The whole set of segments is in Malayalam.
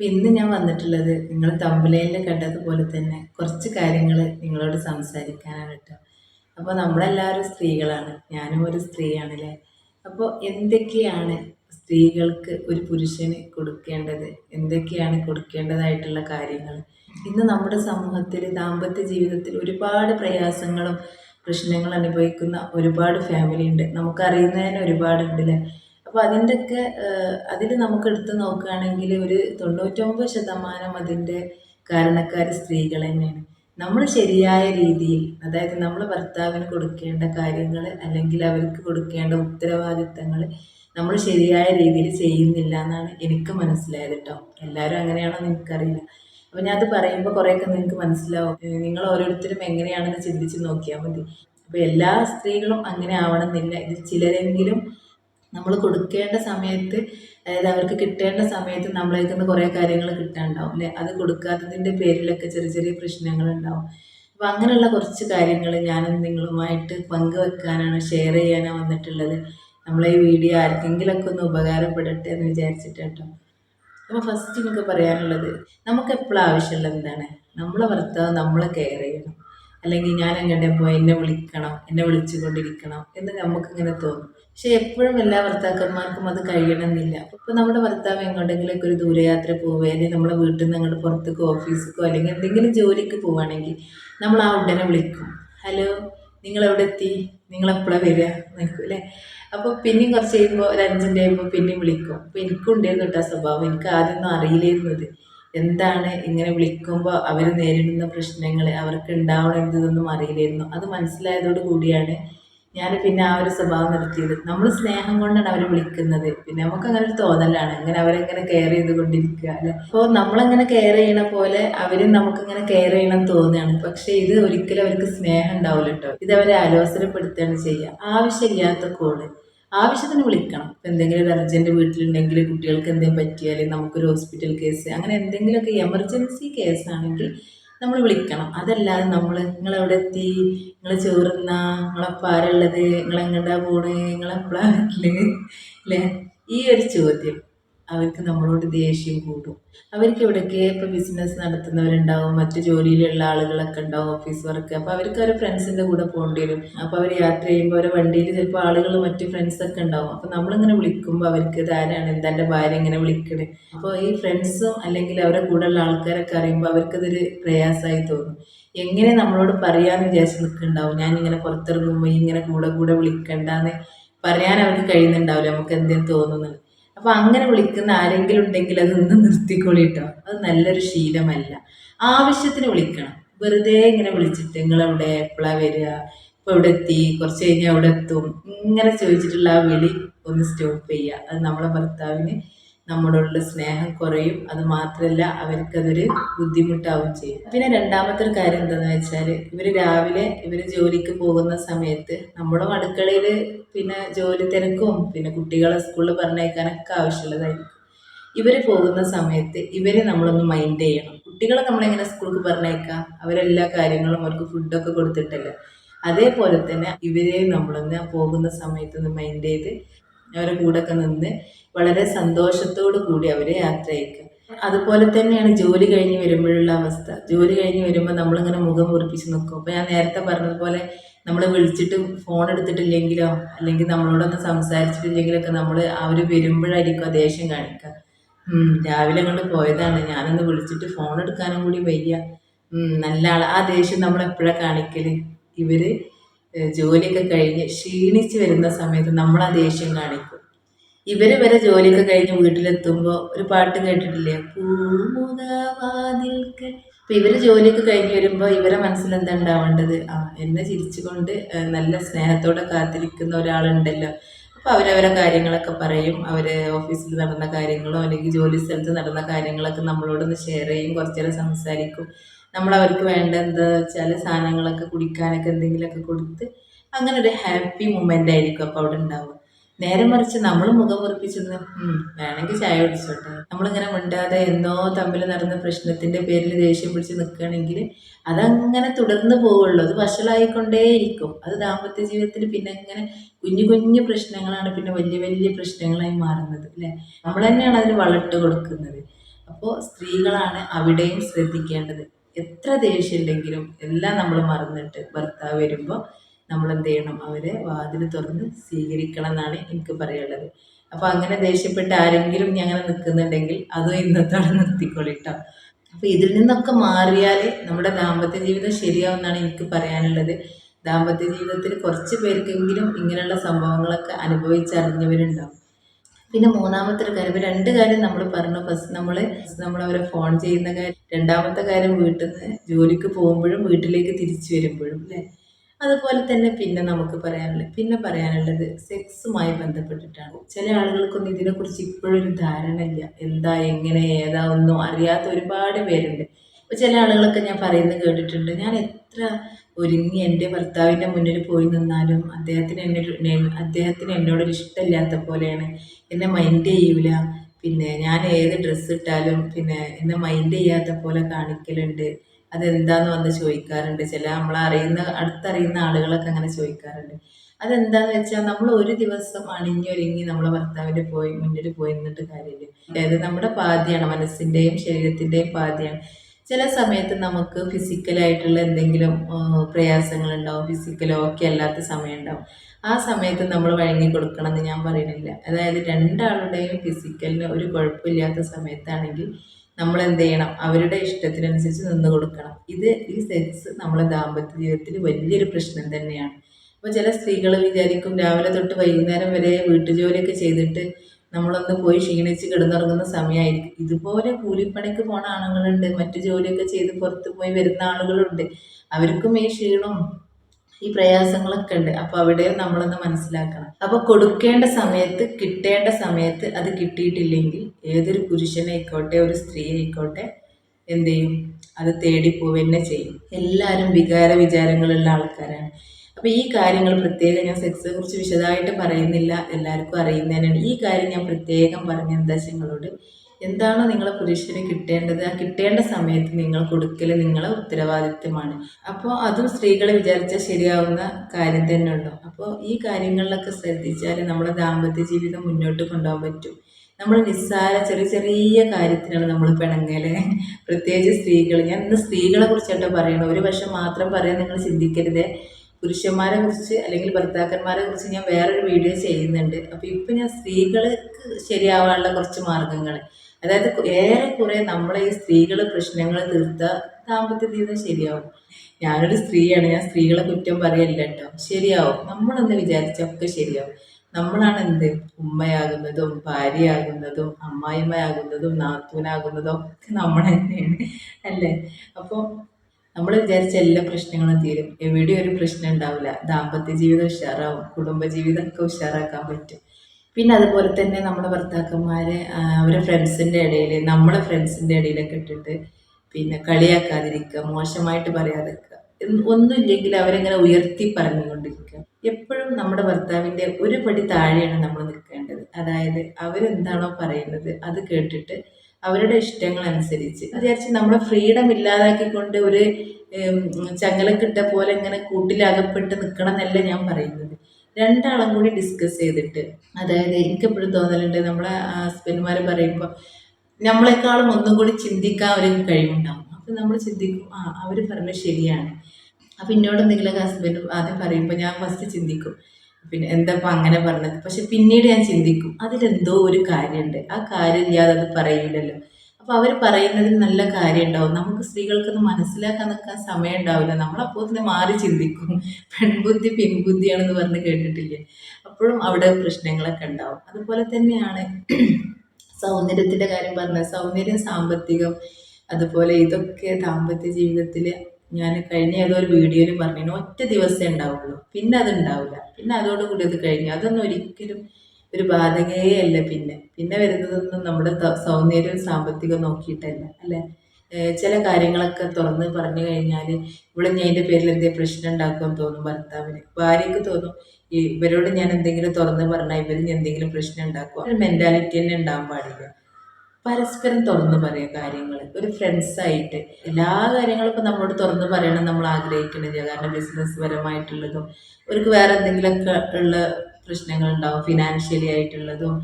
ഇന്ന് ഞാൻ വന്നിട്ടുള്ളത് നിങ്ങൾ തമ്പലയിൽ കണ്ടതുപോലെ തന്നെ കുറച്ച് കാര്യങ്ങൾ നിങ്ങളോട് സംസാരിക്കാനാണ് കേട്ടോ. അപ്പോൾ നമ്മളെല്ലാവരും സ്ത്രീകളാണ്. ഞാനും ഒരു സ്ത്രീയാണല്ലേ? അപ്പോൾ എന്തൊക്കെയാണ് സ്ത്രീകൾക്ക് ഒരു പുരുഷന് കൊടുക്കേണ്ടത്? എന്തൊക്കെയാണ് കൊടുക്കേണ്ടതായിട്ടുള്ള കാര്യങ്ങൾ? ഇന്ന് നമ്മുടെ സമൂഹത്തിൽ ദാമ്പത്യ ജീവിതത്തിൽ ഒരുപാട് പ്രയാസങ്ങളും പ്രശ്നങ്ങളും അനുഭവിക്കുന്ന ഒരുപാട് ഫാമിലി ഉണ്ട്. നമുക്കറിയുന്നതിന് ഒരുപാടുണ്ട് അല്ലേ അപ്പോൾ അതിന്റെയൊക്കെ അതിൽ നമുക്ക് എടുത്തു നോക്കുകയാണെങ്കിൽ ഒരു തൊണ്ണൂറ്റൊമ്പത് ശതമാനം അതിന്റെ കാരണക്കാർ സ്ത്രീകൾ തന്നെയാണ്. നമ്മൾ ശരിയായ രീതിയിൽ അതായത് നമ്മൾ ഭർത്താവിന് കൊടുക്കേണ്ട കാര്യങ്ങൾ അല്ലെങ്കിൽ അവർക്ക് കൊടുക്കേണ്ട ഉത്തരവാദിത്തങ്ങൾ നമ്മൾ ശരിയായ രീതിയിൽ ചെയ്യുന്നില്ല എന്നാണ് എനിക്ക് മനസ്സിലായത് കേട്ടോ എല്ലാവരും അങ്ങനെയാണെന്ന് എനിക്കറിയില്ല. അപ്പോൾ അത് പറയുമ്പോൾ കുറേയൊക്കെ നിങ്ങൾക്ക് മനസ്സിലാവും. നിങ്ങൾ ഓരോരുത്തരും എങ്ങനെയാണെന്ന് ചിന്തിച്ച് നോക്കിയാൽ മതി. അപ്പോൾ എല്ലാ സ്ത്രീകളും അങ്ങനെ ആവണമെന്നില്ല. ഇതിൽ ചിലരെങ്കിലും നമ്മൾ കൊടുക്കേണ്ട സമയത്ത് അതായത് അവർക്ക് കിട്ടേണ്ട സമയത്ത് നമ്മളേക്കുന്ന കുറേ കാര്യങ്ങൾ കിട്ടാണ്ടാവും അല്ലേ? അത് കൊടുക്കാത്തതിന്റെ പേരിലൊക്കെ ചെറിയ ചെറിയ പ്രശ്നങ്ങളുണ്ടാവും. അപ്പം അങ്ങനെയുള്ള കുറച്ച് കാര്യങ്ങൾ ഞാനും നിങ്ങളുമായിട്ട് പങ്കുവെക്കാനാണ് ഷെയർ ചെയ്യാനാണ് വന്നിട്ടുള്ളത്. നമ്മളെ ഈ വീഡിയോ ആർക്കെങ്കിലൊക്കെ ഒന്ന് ഉപകാരപ്പെടട്ടെ എന്ന് വിചാരിച്ചിട്ട് കേട്ടോ. അപ്പോൾ ഫസ്റ്റ് എനിക്ക് പറയാനുള്ളത് നമുക്ക് എപ്പോഴും ആവശ്യമുള്ളത് എന്താണ്? നമ്മളെ ഭർത്താവ് നമ്മളെ കെയർ ചെയ്യണം. അല്ലെങ്കിൽ ഞാൻ എങ്ങനെ പോയി എന്നെ വിളിക്കണം എന്നെ വിളിച്ചുകൊണ്ടിരിക്കണം എന്ന് നമുക്കിങ്ങനെ തോന്നും. പക്ഷെ എപ്പോഴും എല്ലാ ഭർത്താക്കന്മാർക്കും അത് കഴിയണമെന്നില്ല. ഇപ്പോൾ നമ്മുടെ ഭർത്താവ് എങ്ങോട്ടെങ്കിലൊക്കെ ഒരു ദൂരയാത്ര പോവുക അല്ലെങ്കിൽ നമ്മളെ വീട്ടിൽ നിന്ന് അങ്ങോട്ട് പുറത്തേക്കോ ഓഫീസിക്കോ അല്ലെങ്കിൽ എന്തെങ്കിലും ജോലിക്ക് പോവുകയാണെങ്കിൽ നമ്മൾ ആ ഉടനെ വിളിക്കും. ഹലോ നിങ്ങൾ എവിടെ എത്തി നിങ്ങൾ എപ്പോഴാണ് വരിക നിൽക്കും അല്ലേ? അപ്പോൾ പിന്നെയും കുറച്ച് കഴിയുമ്പോൾ ഒരു അഞ്ചിന്റെ കഴിയുമ്പോൾ പിന്നെയും വിളിക്കും. അപ്പോൾ എനിക്കുണ്ടായിരുന്നു കേട്ടോ സ്വഭാവം. എനിക്ക് ആദ്യമൊന്നും അറിയില്ലായിരുന്നത് എന്താണ് ഇങ്ങനെ വിളിക്കുമ്പോൾ അവർ നേരിടുന്ന പ്രശ്നങ്ങൾ അവർക്ക് ഉണ്ടാവണം എന്തെന്നൊന്നും അറിയില്ലായിരുന്നു. അത് മനസ്സിലായതോട് കൂടിയാണ് ഞാൻ പിന്നെ ആ ഒരു സ്വഭാവം നിർത്തിയത്. നമ്മൾ സ്നേഹം കൊണ്ടാണ് അവർ വിളിക്കുന്നത്. പിന്നെ നമുക്ക് അങ്ങനെ ഒരു തോന്നലാണ്. അങ്ങനെ അവരെങ്ങനെ കെയർ ചെയ്തുകൊണ്ടിരിക്കുക അല്ലെ? അപ്പോൾ നമ്മളങ്ങനെ കെയർ ചെയ്യണ പോലെ അവരും നമുക്കിങ്ങനെ കെയർ ചെയ്യണം തോന്നുകയാണ്. പക്ഷെ ഇത് ഒരിക്കലും അവർക്ക് സ്നേഹം ഉണ്ടാവില്ല കേട്ടോ. ഇത് അവരെ ആലോചനപ്പെടുത്തുകയാണ് ചെയ്യുക. ആവശ്യമില്ലാത്ത കോൾ. ആവശ്യത്തിന് വിളിക്കണം. ഇപ്പം എന്തെങ്കിലും ഒരു അർജന്റ് വീട്ടിലുണ്ടെങ്കിൽ കുട്ടികൾക്ക് എന്തെങ്കിലും പറ്റിയാൽ നമുക്കൊരു ഹോസ്പിറ്റൽ കേസ് അങ്ങനെ എന്തെങ്കിലുമൊക്കെ എമർജൻസി കേസാണെങ്കിൽ നമ്മൾ വിളിക്കണം. അതല്ലാതെ നമ്മൾ നിങ്ങളെവിടെ എത്തി? നിങ്ങൾ ചേർന്ന? നിങ്ങളെപ്പാരുള്ളത് ആരുള്ളത് നിങ്ങളെങ്ങോട്ടാ പോണ്? നിങ്ങളെപ്പോഴാണ് വീട്ടിൽ അല്ലേ ഈ ഒരു ചോദ്യം. അവർക്ക് നമ്മളോട് ദേഷ്യം കൂടും അവർക്ക് ഇവിടെയൊക്കെ ഇപ്പോൾ ബിസിനസ് നടത്തുന്നവരുണ്ടാവും മറ്റു ജോലിയിലുള്ള ആളുകളൊക്കെ ഉണ്ടാവും ഓഫീസ് വർക്ക് അപ്പോൾ അവർക്ക് അവരുടെ ഫ്രണ്ട്സിന്റെ കൂടെ പോകേണ്ടി വരും. അപ്പോൾ അവർ യാത്ര ചെയ്യുമ്പോൾ അവരുടെ വണ്ടിയിൽ ചിലപ്പോൾ ആളുകൾ മറ്റു ഫ്രണ്ട്സ് ഒക്കെ ഉണ്ടാവും. അപ്പോൾ നമ്മളിങ്ങനെ വിളിക്കുമ്പോൾ അവർക്ക് ഇതാരാണ് എന്താ എന്റെ ഭാര്യ ഇങ്ങനെ വിളിക്കണേ. അപ്പോൾ ഈ ഫ്രണ്ട്സും അല്ലെങ്കിൽ അവരുടെ കൂടെയുള്ള ആൾക്കാരൊക്കെ അറിയുമ്പോൾ അവർക്കതൊരു പ്രയാസമായി തോന്നും. എങ്ങനെ നമ്മളോട് പറയാമെന്ന് വിചാരിച്ച് നിൽക്കുന്നുണ്ടാവും ഇങ്ങനെ പുറത്തിറങ്ങുമ്പോൾ ഇങ്ങനെ കൂടെ കൂടെ വിളിക്കണ്ടെന്ന് പറയാൻ അവർക്ക് കഴിയുന്നുണ്ടാവില്ല. നമുക്ക് എന്തെങ്കിലും തോന്നുന്നത് അപ്പോൾ അങ്ങനെ വിളിക്കുന്ന ആരെങ്കിലും ഉണ്ടെങ്കിൽ അത് നിന്ന് നിർത്തിക്കൊള്ളിട്ടോ അത് നല്ലൊരു ശീലമല്ല. ആവശ്യത്തിന് വിളിക്കണം. വെറുതെ ഇങ്ങനെ വിളിച്ചിട്ട് നിങ്ങളെവിടെ എപ്പോഴാണ് വരിക ഇപ്പൊ ഇവിടെ എത്തി കുറച്ച് കഴിഞ്ഞാൽ അവിടെ എത്തും. ഇങ്ങനെ ചോദിച്ചിട്ടുള്ള ആ വിളി ഒന്ന് സ്റ്റോപ്പ് ചെയ്യുക. അത് നമ്മളെ ഭർത്താവിന് നമ്മളോടുള്ള സ്നേഹം കുറയും. അത് മാത്രമല്ല അവർക്കതൊരു ബുദ്ധിമുട്ടാവും ചെയ്യും. പിന്നെ രണ്ടാമത്തെ ഒരു കാര്യം എന്താണെന്ന് വെച്ചാൽ ഇവർ രാവിലെ ഇവർ ജോലിക്ക് പോകുന്ന സമയത്ത് നമ്മളും അടുക്കളയിൽ പിന്നെ ജോലി തിരക്കും പിന്നെ കുട്ടികളെ സ്കൂളിൽ പറഞ്ഞേക്കാനൊക്കെ ആവശ്യമുള്ളതായിരിക്കും. ഇവർ പോകുന്ന സമയത്ത് ഇവരെ നമ്മളൊന്ന് മൈൻഡ് ചെയ്യണം. കുട്ടികളെ നമ്മളെങ്ങനെ സ്കൂൾക്ക് പറഞ്ഞേക്കാം അവരെല്ലാ കാര്യങ്ങളും അവർക്ക് ഫുഡൊക്കെ കൊടുത്തിട്ടല്ലേ? അതേപോലെ തന്നെ ഇവരെ നമ്മളൊന്ന് പോകുന്ന സമയത്തൊന്ന് മൈൻഡ് ചെയ്ത് അവരുടെ കൂടെയൊക്കെ നിന്ന് വളരെ സന്തോഷത്തോടു കൂടി അവരെ യാത്ര അയക്കുക അതുപോലെ തന്നെയാണ് ജോലി കഴിഞ്ഞ് വരുമ്പോഴുള്ള അവസ്ഥ. ജോലി കഴിഞ്ഞ് വരുമ്പോൾ നമ്മളിങ്ങനെ മുഖം മുറിപ്പിച്ച് നിൽക്കും. അപ്പോൾ ഞാൻ നേരത്തെ പറഞ്ഞതുപോലെ നമ്മൾ വിളിച്ചിട്ട് ഫോൺ എടുത്തിട്ടില്ലെങ്കിലോ അല്ലെങ്കിൽ നമ്മളോടൊന്ന് സംസാരിച്ചിട്ടില്ലെങ്കിലൊക്കെ നമ്മൾ അവർ വരുമ്പോഴായിരിക്കും ദേഷ്യം കാണിക്കുക. രാവിലെ അങ്ങോട്ട് പോയതാണ്. ഞാനൊന്ന് വിളിച്ചിട്ട് ഫോൺ എടുക്കാനും കൂടി വയ്യ. നല്ല ആൾ ആ ദേഷ്യം നമ്മൾ കാണിക്കൽ ഇവർ ജോലിയൊക്കെ കഴിഞ്ഞ് ക്ഷീണിച്ച് വരുന്ന സമയത്ത് നമ്മൾ ആ ദേഷ്യം കാണിക്കും. ഇവർ വരെ ജോലിയൊക്കെ കഴിഞ്ഞ് വീട്ടിലെത്തുമ്പോ ഒരു പാട്ട് കേട്ടിട്ടില്ലേ? പൂമുഖവാതിൽക്ക് അപ്പോൾ ഇവർ ജോലിയൊക്കെ കഴിഞ്ഞ് വരുമ്പോൾ ഇവരെ മനസ്സിൽ എന്താ ഉണ്ടാവേണ്ടത്? ആ എന്നെ ചിരിച്ചുകൊണ്ട് നല്ല സ്നേഹത്തോടെ കാത്തിരിക്കുന്ന ഒരാളുണ്ടല്ലോ. അപ്പോൾ അവരവരെ കാര്യങ്ങളൊക്കെ പറയും. അവർ ഓഫീസിൽ നടന്ന കാര്യങ്ങളോ അല്ലെങ്കിൽ ജോലി സ്ഥലത്ത് നടന്ന കാര്യങ്ങളൊക്കെ നമ്മളോടൊന്ന് ഷെയർ ചെയ്യും. കുറച്ചേരം സംസാരിക്കും. നമ്മൾ അവർക്ക് വേണ്ട എന്താ വെച്ചാൽ സാധനങ്ങളൊക്കെ കുടിക്കാനൊക്കെ എന്തെങ്കിലുമൊക്കെ കൊടുത്ത് അങ്ങനെ ഒരു ഹാപ്പി മൊമെന്റ് ആയിരിക്കും അപ്പോൾ അവിടെ ഉണ്ടാവുക. നേരെ മറിച്ച് നമ്മൾ മുഖം മുറിപ്പിച്ചെന്ന് വേണമെങ്കിൽ ചായ കുടിച്ചോട്ടെ. നമ്മളിങ്ങനെ മിണ്ടാതെ എന്നോ തമ്മിൽ നടന്ന പ്രശ്നത്തിന്റെ പേരിൽ ദേഷ്യം പിടിച്ച് നിൽക്കുകയാണെങ്കിൽ അതങ്ങനെ തുടർന്ന് പോവുള്ളൂ അത് വഷളായിക്കൊണ്ടേയിരിക്കും. അത് ദാമ്പത്യ ജീവിതത്തിൽ പിന്നെ ഇങ്ങനെ കുഞ്ഞു കുഞ്ഞു പ്രശ്നങ്ങളാണ് പിന്നെ വലിയ വലിയ പ്രശ്നങ്ങളായി മാറുന്നത് അല്ലേ? നമ്മൾ തന്നെയാണ് അതിന് വളട്ട് കൊടുക്കുന്നത്. അപ്പോൾ സ്ത്രീകളാണ് അവിടെയും ശ്രദ്ധിക്കേണ്ടത്. എത്ര ദേഷ്യമുണ്ടെങ്കിലും എല്ലാം നമ്മൾ മറന്നിട്ട് ഭർത്താവ് വരുമ്പോൾ നമ്മൾ എന്ത് ചെയ്യണം? അവരെ വാതിൽ തുറന്ന് സ്വീകരിക്കണം എന്നാണ് എനിക്ക് പറയാനുള്ളത്. അപ്പോൾ അങ്ങനെ ദേഷ്യപ്പെട്ട് ആരെങ്കിലും അങ്ങനെ നിൽക്കുന്നുണ്ടെങ്കിൽ അതും ഇന്നത്തോടെ നിർത്തിക്കൊള്ളിട്ടോ അപ്പോൾ ഇതിൽ നിന്നൊക്കെ മാറിയാൽ നമ്മുടെ ദാമ്പത്യ ജീവിതം ശരിയാവുമെന്നാണ് എനിക്ക് പറയാനുള്ളത്. ദാമ്പത്യ ജീവിതത്തിൽ കുറച്ച് പേർക്കെങ്കിലും ഇങ്ങനെയുള്ള സംഭവങ്ങളൊക്കെ അനുഭവിച്ചറിഞ്ഞവരുണ്ടാവും. പിന്നെ മൂന്നാമത്തെ ഒരു കാര്യം രണ്ട് കാര്യം നമ്മൾ പറഞ്ഞു. ഫസ്റ്റ് നമ്മൾ നമ്മൾ അവരെ ഫോൺ ചെയ്യുന്ന കാര്യം രണ്ടാമത്തെ കാര്യം വീട്ടിൽ നിന്ന് ജോലിക്ക് പോകുമ്പോഴും വീട്ടിലേക്ക് തിരിച്ചു വരുമ്പോഴും അല്ലേ? അതുപോലെ തന്നെ പിന്നെ നമുക്ക് പറയാനുള്ളത് പിന്നെ പറയാനുള്ളത് സെക്സുമായി ബന്ധപ്പെട്ടിട്ടാണ്. ചില ആളുകൾക്കൊന്നും ഇതിനെക്കുറിച്ച് ഇപ്പോഴൊരു ഇല്ല എന്താ എങ്ങനെ ഏതാ ഒന്നും അറിയാത്ത ഒരുപാട് പേരുണ്ട്. ഇപ്പോൾ ചില ആളുകളൊക്കെ ഞാൻ പറയുന്നത് കേട്ടിട്ടുണ്ട്. ഞാൻ എത്ര ഒരുങ്ങി എന്റെ ഭർത്താവിന്റെ മുന്നിൽ പോയി നിന്നാലും അദ്ദേഹത്തിന് എന്നെ അദ്ദേഹത്തിന് എന്നോടൊരു ഇഷ്ടമില്ലാത്ത പോലെയാണ്. എന്നെ മൈൻഡ് ചെയ്യൂല. പിന്നെ ഞാൻ ഏത് ഡ്രസ്സ് ഇട്ടാലും പിന്നെ എന്നെ മൈൻഡ് ചെയ്യാത്ത പോലെ കാണിക്കലുണ്ട്. അതെന്താന്ന് വന്ന് ചോദിക്കാറുണ്ട്. ചില നമ്മളറിയുന്ന അടുത്തറിയുന്ന ആളുകളൊക്കെ അങ്ങനെ ചോദിക്കാറുണ്ട്. അതെന്താന്ന് വെച്ചാൽ നമ്മൾ ഒരു ദിവസം അണിഞ്ഞൊരുങ്ങി നമ്മളെ ഭർത്താവിന്റെ പോയി മുന്നിൽ പോയി നിന്നിട്ട് കാര്യമില്ല. അതായത് നമ്മുടെ പാതിയാണ്. മനസ്സിന്റെയും ശരീരത്തിന്റെയും പാതിയാണ്. ചില സമയത്ത് നമുക്ക് ഫിസിക്കലായിട്ടുള്ള എന്തെങ്കിലും പ്രയാസങ്ങളുണ്ടാവും. ഫിസിക്കൽ ഓക്കെ അല്ലാത്ത സമയം ഉണ്ടാവും ആ സമയത്ത് നമ്മൾ വഴങ്ങി കൊടുക്കണം എന്ന് ഞാൻ പറയുന്നില്ല. അതായത് രണ്ടാളുടെയും ഫിസിക്കലിന് ഒരു കുഴപ്പമില്ലാത്ത സമയത്താണെങ്കിൽ നമ്മൾ എന്ത് ചെയ്യണം? അവരുടെ ഇഷ്ടത്തിനനുസരിച്ച് നിന്ന് കൊടുക്കണം. ഇത് ഈ സെക്സ് നമ്മളെ ദാമ്പത്യ ജീവിതത്തിൽ വലിയൊരു പ്രശ്നം തന്നെയാണ്. അപ്പോൾ ചില സ്ത്രീകൾ വിചാരിക്കും രാവിലെ തൊട്ട് വൈകുന്നേരം വരെ വീട്ടുജോലിയൊക്കെ ചെയ്തിട്ട് നമ്മളൊന്ന് പോയി ക്ഷീണിച്ച് കിടന്നുറങ്ങുന്ന സമയമായിരിക്കും ഇതുപോലെ കൂലിപ്പണിക്ക് പോണ ആണുങ്ങളുണ്ട്. മറ്റു ജോലിയൊക്കെ ചെയ്ത് പുറത്ത് പോയി വരുന്ന ആളുകളുണ്ട്. അവർക്കും ഈ ക്ഷീണവും ഈ പ്രയാസങ്ങളൊക്കെ ഉണ്ട്. അപ്പോൾ അവിടെയും നമ്മളൊന്ന് മനസ്സിലാക്കണം. അപ്പോൾ കൊടുക്കേണ്ട സമയത്ത് കിട്ടേണ്ട സമയത്ത് അത് കിട്ടിയിട്ടില്ലെങ്കിൽ ഏതൊരു പുരുഷനായിക്കോട്ടെ ഒരു സ്ത്രീ ആയിക്കോട്ടെ എന്ത് ചെയ്യും? അത് തേടി പോവുക ചെയ്യും. എല്ലാവരും വികാര വിചാരങ്ങളുള്ള ആൾക്കാരാണ്. അപ്പോൾ ഈ കാര്യങ്ങൾ പ്രത്യേകം ഞാൻ സെക്സിനെ കുറിച്ച് വിശദമായിട്ട് പറയുന്നില്ല എല്ലാവർക്കും അറിയുന്നതിനാണ് ഈ കാര്യം ഞാൻ പ്രത്യേകം പറഞ്ഞ എന്താ നിങ്ങളോട് എന്താണോ നിങ്ങളെ പുരുഷന് കിട്ടേണ്ടത്? ആ കിട്ടേണ്ട സമയത്ത് നിങ്ങൾ കൊടുക്കൽ നിങ്ങളെ ഉത്തരവാദിത്വമാണ്. അപ്പോൾ അതും സ്ത്രീകളെ വിചാരിച്ചാൽ ശരിയാവുന്ന കാര്യം തന്നെ ഉള്ളൂ അപ്പോൾ ഈ കാര്യങ്ങളിലൊക്കെ ശ്രദ്ധിച്ചാൽ നമ്മുടെ ദാമ്പത്യ ജീവിതം മുന്നോട്ട് കൊണ്ടുപോകാൻ പറ്റും. നമ്മൾ നിസ്സാര ചെറിയ ചെറിയ കാര്യത്തിനാണ് നമ്മൾ പിണങ്ങൽ. പ്രത്യേകിച്ച് സ്ത്രീകൾ ഞാൻ ഇന്ന് സ്ത്രീകളെ കുറിച്ചായിട്ട് പറയണം ഒരു വശം മാത്രം പറയാൻ നിങ്ങൾ ചിന്തിക്കരുതേ. പുരുഷന്മാരെ കുറിച്ച് അല്ലെങ്കിൽ ഭർത്താക്കന്മാരെ കുറിച്ച് ഞാൻ വേറൊരു വീഡിയോ ചെയ്യുന്നുണ്ട്. അപ്പോൾ ഇപ്പം ഞാൻ സ്ത്രീകൾക്ക് ശരിയാവാനുള്ള കുറച്ച് മാർഗങ്ങൾ അതായത് ഏറെ കുറെ നമ്മളെ ഈ സ്ത്രീകൾ പ്രശ്നങ്ങൾ തീർത്ത ദാമ്പത്യ ജീവിതം ശരിയാവും. ഞാനൊരു സ്ത്രീയാണ് ഞാൻ സ്ത്രീകളെ കുറ്റം പറയല്ല കേട്ടോ. ശരിയാവും. നമ്മളൊന്ന് വിചാരിച്ചൊക്കെ ശരിയാവും. നമ്മളാണ് എന്ത്? ഉമ്മയാകുന്നതും ഭാര്യയാകുന്നതും അമ്മായിമ്മയാകുന്നതും നാത്തൂനാകുന്നതും ഒക്കെ നമ്മൾ തന്നെയാണ്. അല്ലേ? അപ്പോൾ നമ്മൾ വിചാരിച്ച എല്ലാ പ്രശ്നങ്ങളും തീരും. എവിടെ ഒരു പ്രശ്നം ഉണ്ടാവില്ല. ദാമ്പത്യ ജീവിതം ഉഷാറാവും. കുടുംബജീവിതമൊക്കെ ഉഷാറാക്കാൻ പറ്റും. പിന്നെ അതുപോലെ തന്നെ നമ്മുടെ ഭർത്താക്കന്മാരെ അവരെ ഫ്രണ്ട്സിന്റെ ഇടയിൽ നമ്മളെ ഫ്രണ്ട്സിന്റെ ഇടയിലൊക്കെ ഇട്ടിട്ട് പിന്നെ കളിയാക്കാതിരിക്കുക മോശമായിട്ട് പറയാതിരിക്കുക. ഒന്നുമില്ലെങ്കിൽ അവരെങ്ങനെ ഉയർത്തി പറഞ്ഞുകൊണ്ടിരിക്കുക. എപ്പോഴും നമ്മുടെ ഭർത്താവിന്റെ ഒരു പടി താഴെയാണ് നമ്മൾ നിൽക്കേണ്ടത്. അതായത് അവരെന്താണോ പറയുന്നത് അത് കേട്ടിട്ട് അവരുടെ ഇഷ്ടങ്ങൾ അനുസരിച്ച് വിചാരിച്ച് നമ്മൾ ഫ്രീഡം ഇല്ലാതാക്കിക്കൊണ്ട് ഒരു ചങ്ങലക്കിട്ട പോലെ ഇങ്ങനെ കൂട്ടിലകപ്പെട്ട് നിൽക്കണം എന്നല്ല ഞാൻ പറയുന്നത്. രണ്ടാളും കൂടി ഡിസ്കസ് ചെയ്തിട്ട് അതായത് എനിക്കെപ്പോഴും തോന്നലുണ്ട് നമ്മളെ ഹസ്ബൻഡ്മാരെ പറയുമ്പോൾ നമ്മളെക്കാളും ഒന്നും കൂടി ചിന്തിക്കാൻ ഒരു കഴിവുണ്ടാവും. അപ്പം നമ്മൾ ചിന്തിക്കും ആ അവർ പറഞ്ഞത് ശരിയാണ്. അപ്പം എന്നോട് എന്തെങ്കിലും ഹസ്ബൻഡ് ആദ്യം പറയുമ്പോൾ ഞാൻ ഫസ്റ്റ് ചിന്തിക്കും പിന്നെ എന്തപ്പോ അങ്ങനെ പറഞ്ഞത്? പക്ഷെ പിന്നീട് ഞാൻ ചിന്തിക്കും അതിലെന്തോ ഒരു കാര്യമുണ്ട് ആ കാര്യം ഇല്ലാതെ അത് പറയില്ലല്ലോ അപ്പോൾ അവർ പറയുന്നതിൽ നല്ല കാര്യം ഉണ്ടാവും നമുക്ക് സ്ത്രീകൾക്കൊന്ന് മനസ്സിലാക്കാൻ നിൽക്കാൻ സമയം ഉണ്ടാവില്ല നമ്മളപ്പോൾ തന്നെ മാറി ചിന്തിക്കും. പെൺബുദ്ധി പിൻബുദ്ധിയാണെന്ന് പറഞ്ഞ് കേട്ടിട്ടില്ലേ? അപ്പോഴും അവിടെ പ്രശ്നങ്ങളൊക്കെ ഉണ്ടാവും. അതുപോലെ തന്നെയാണ് സൗന്ദര്യത്തിന്റെ കാര്യം പറഞ്ഞ സൗന്ദര്യം സാമ്പത്തികം അതുപോലെ ഇതൊക്കെ ദാമ്പത്യ ജീവിതത്തിൽ ഞാൻ കഴിഞ്ഞ ഏതോ ഒരു വീഡിയോയിൽ പറഞ്ഞു ഒറ്റ ദിവസമേ ഉണ്ടാവുള്ളൂ. പിന്നെ അത് ഉണ്ടാവില്ല പിന്നെ അതോടുകൂടി അത് കഴിഞ്ഞു. അതൊന്നും ഒരിക്കലും ഒരു ബാധകയേ അല്ല പിന്നെ. പിന്നെ വരുന്നതൊന്നും നമ്മുടെ സൗന്ദര്യവും സാമ്പത്തികം നോക്കിയിട്ടല്ല അല്ലേ? ചില കാര്യങ്ങളൊക്കെ തുറന്ന് പറഞ്ഞു കഴിഞ്ഞാൽ ഇവിടെ ഞാൻ എന്റെ പേരിൽ എന്തെങ്കിലും പ്രശ്നം ഉണ്ടാക്കുമെന്ന് തോന്നും ഭർത്താവിന്. ഭാര്യയ്ക്ക് തോന്നും ഇവരോട് ഞാൻ എന്തെങ്കിലും തുറന്ന് പറഞ്ഞാൽ ഇവരിന് എന്തെങ്കിലും പ്രശ്നം ഉണ്ടാക്കുക ഒരു മെന്റാലിറ്റി തന്നെ ഉണ്ടാകാൻ പാടില്ല. പരസ്പരം തുറന്നു പറയുക കാര്യങ്ങൾ ഒരു ഫ്രണ്ട്സായിട്ട് എല്ലാ കാര്യങ്ങളും ഇപ്പോൾ നമ്മളോട് തുറന്നു പറയണം നമ്മൾ ആഗ്രഹിക്കുന്നില്ല കാരണം ബിസിനസ് പരമായിട്ടുള്ളതും അവർക്ക് വേറെ എന്തെങ്കിലുമൊക്കെ ഉള്ള പ്രശ്നങ്ങൾ ഉണ്ടാവും ഫിനാൻഷ്യലി ആയിട്ടുള്ളതും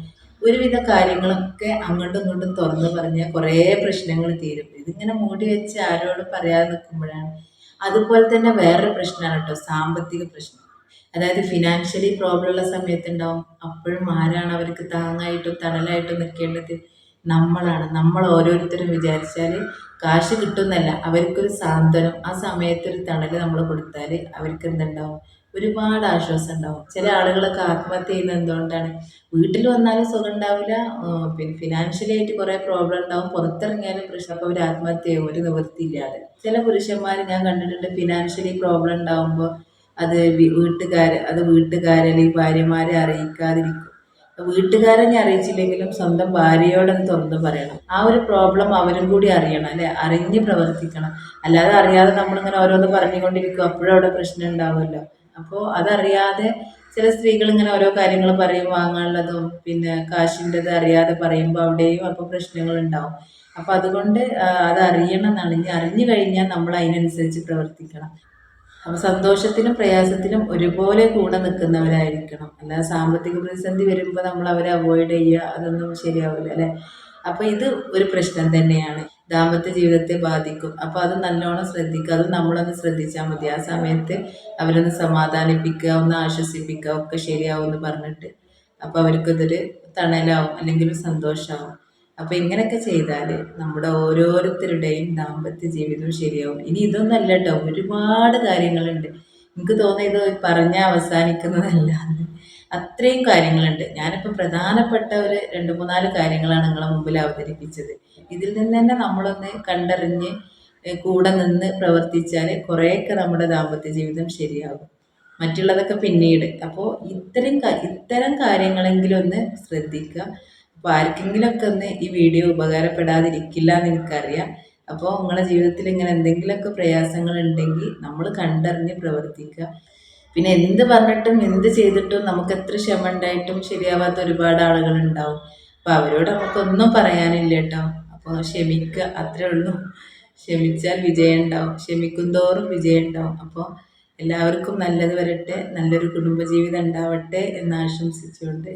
ഒരുവിധ കാര്യങ്ങളൊക്കെ അങ്ങോട്ടും ഇങ്ങോട്ടും തുറന്നു പറഞ്ഞാൽ കുറേ പ്രശ്നങ്ങൾ തീരും. ഇതിങ്ങനെ മൂടി വെച്ച് ആരോടും പറയാതെ നിൽക്കുമ്പോഴാണ്. അതുപോലെ തന്നെ വേറൊരു പ്രശ്നമാണ് കേട്ടോ സാമ്പത്തിക പ്രശ്നം. അതായത് ഫിനാൻഷ്യലി പ്രോബ്ലം ഉള്ള സമയത്തുണ്ടാവും അപ്പോഴും ആരാണ് അവർക്ക് താങ്ങായിട്ടും തണലായിട്ടും നിൽക്കേണ്ടത്? നമ്മളാണ്. നമ്മൾ ഓരോരുത്തരും വിചാരിച്ചാൽ കാശ് കിട്ടുന്നല്ല. അവർക്കൊരു സാന്ത്വനം. ആ സമയത്തൊരു തണൽ നമ്മൾ കൊടുത്താൽ അവർക്ക് എന്തുണ്ടാവും ഒരുപാട് ആശ്വാസം ഉണ്ടാവും ചില ആളുകളൊക്കെ ആത്മഹത്യ ചെയ്യുന്നത് എന്തുകൊണ്ടാണ്? വീട്ടിൽ വന്നാലും സുഖം ഉണ്ടാവില്ല പിന്നെ ഫിനാൻഷ്യലി ആയിട്ട് കുറേ പ്രോബ്ലം ഉണ്ടാവും. പുറത്തിറങ്ങിയാലും പ്രശ്നം. അപ്പോൾ അവർ ആത്മഹത്യ ചെയ്യും. ഒരു നിവൃത്തിയില്ലാതെ ചില പുരുഷന്മാർ ഞാൻ കണ്ടിട്ടുണ്ട് ഫിനാൻഷ്യലി പ്രോബ്ലം ഉണ്ടാവുമ്പോൾ അത് വീട്ടുകാർ അത് വീട്ടുകാരെ അല്ലെങ്കിൽ ഭാര്യമാരെ അറിയിക്കാതിരിക്കും. വീട്ടുകാരെ അറിയിച്ചില്ലെങ്കിലും സ്വന്തം ഭാര്യയോടെ തുറന്ന് പറയണം. ആ ഒരു പ്രോബ്ലം അവരും കൂടി അറിയണം അല്ലെ? അറിഞ്ഞ് പ്രവർത്തിക്കണം. അല്ലാതെ അറിയാതെ നമ്മളിങ്ങനെ ഓരോന്ന് പറഞ്ഞുകൊണ്ടിരിക്കും അപ്പോഴും അവിടെ പ്രശ്നം ഉണ്ടാവുമല്ലോ. അപ്പോൾ അതറിയാതെ ചില സ്ത്രീകൾ ഇങ്ങനെ ഓരോ കാര്യങ്ങൾ പറയും വാങ്ങാനുള്ളതും പിന്നെ കാശിന്റെത് അറിയാതെ പറയുമ്പോൾ അവിടെയും അപ്പോൾ പ്രശ്നങ്ങൾ ഉണ്ടാവും. അപ്പോൾ അതുകൊണ്ട് അത് അറിയണം എന്നാണ്. ഇനി അറിഞ്ഞു കഴിഞ്ഞാൽ നമ്മൾ അതിനനുസരിച്ച് പ്രവർത്തിക്കണം. അപ്പോൾ സന്തോഷത്തിലും പ്രയാസത്തിലും ഒരുപോലെ കൂടെ നിൽക്കുന്നവരായിരിക്കണം. അല്ലാതെ സാമ്പത്തിക പ്രതിസന്ധി വരുമ്പോൾ നമ്മൾ അവരെ അവോയ്ഡ് ചെയ്യുക അതൊന്നും ശരിയാവില്ല അല്ലേ? അപ്പോൾ ഇത് ഒരു പ്രശ്നം തന്നെയാണ്. ദാമ്പത്യ ജീവിതത്തെ ബാധിക്കും. അപ്പോൾ അത് നല്ലോണം ശ്രദ്ധിക്കുക. അത് നമ്മളൊന്ന് ശ്രദ്ധിച്ചാൽ മതി. ആ സമയത്ത് അവരൊന്ന് സമാധാനിപ്പിക്കുക ഒന്ന് ആശ്വസിപ്പിക്കുക ഒക്കെ ശരിയാവും എന്ന് പറഞ്ഞിട്ട്. അപ്പോൾ അവർക്കതൊരു തണലാവും അല്ലെങ്കിൽ സന്തോഷമാവും അപ്പോൾ ഇങ്ങനെയൊക്കെ ചെയ്താൽ നമ്മുടെ ഓരോരുത്തരുടെയും ദാമ്പത്യ ജീവിതം ശരിയാവും. ഇനി ഇതൊന്നല്ല കേട്ടോ ഒരുപാട് കാര്യങ്ങളുണ്ട്. എനിക്ക് ഇത് പറഞ്ഞ അവസാനിക്കുന്നതല്ല. അത്രയും കാര്യങ്ങളുണ്ട്. ഞാനിപ്പോൾ പ്രധാനപ്പെട്ട ഒരു രണ്ട് മൂന്നാൽ കാര്യങ്ങളാണ് നിങ്ങളെ മുമ്പിൽ അവതരിപ്പിച്ചത്. ഇതിൽ നിന്ന് തന്നെ നമ്മളൊന്ന് കണ്ടറിഞ്ഞ് കൂടെ നിന്ന് പ്രവർത്തിച്ചാൽ കുറേയൊക്കെ നമ്മുടെ ദാമ്പത്യ ജീവിതം ശരിയാകും. മറ്റുള്ളതൊക്കെ പിന്നീട്. അപ്പോൾ ഇത്തരം ഇത്തരം കാര്യങ്ങളെങ്കിലും ഒന്ന് ശ്രദ്ധിക്കുക. അപ്പോൾ ആർക്കെങ്കിലുമൊക്കെ ഒന്ന് ഈ വീഡിയോ ഉപകാരപ്പെടാതിരിക്കില്ല എന്ന് എനിക്കറിയാം. അപ്പോൾ നിങ്ങളുടെ ജീവിതത്തിൽ ഇങ്ങനെ എന്തെങ്കിലുമൊക്കെ പ്രയാസങ്ങൾ ഉണ്ടെങ്കിൽ നമ്മൾ കണ്ടറിഞ്ഞ് പ്രവർത്തിക്കുക. പിന്നെ എന്ത് പറഞ്ഞിട്ടും എന്ത് ചെയ്തിട്ടും നമുക്ക് എത്ര ക്ഷമ ഉണ്ടായിട്ടും ശരിയാവാത്ത ഒരുപാട് ആളുകളുണ്ടാവും അപ്പോൾ അവരോട് നമുക്കൊന്നും പറയാനില്ല കേട്ടോ. അപ്പോൾ ക്ഷമിക്കുക അത്രേ ഉള്ളൂ. ക്ഷമിച്ചാൽ വിജയം ഉണ്ടാവും. ക്ഷമിക്കും തോറും വിജയം ഉണ്ടാവും. അപ്പോൾ എല്ലാവർക്കും നല്ലത് വരട്ടെ നല്ലൊരു കുടുംബജീവിതം ഉണ്ടാവട്ടെ എന്ന് ആശംസിച്ചുകൊണ്ട്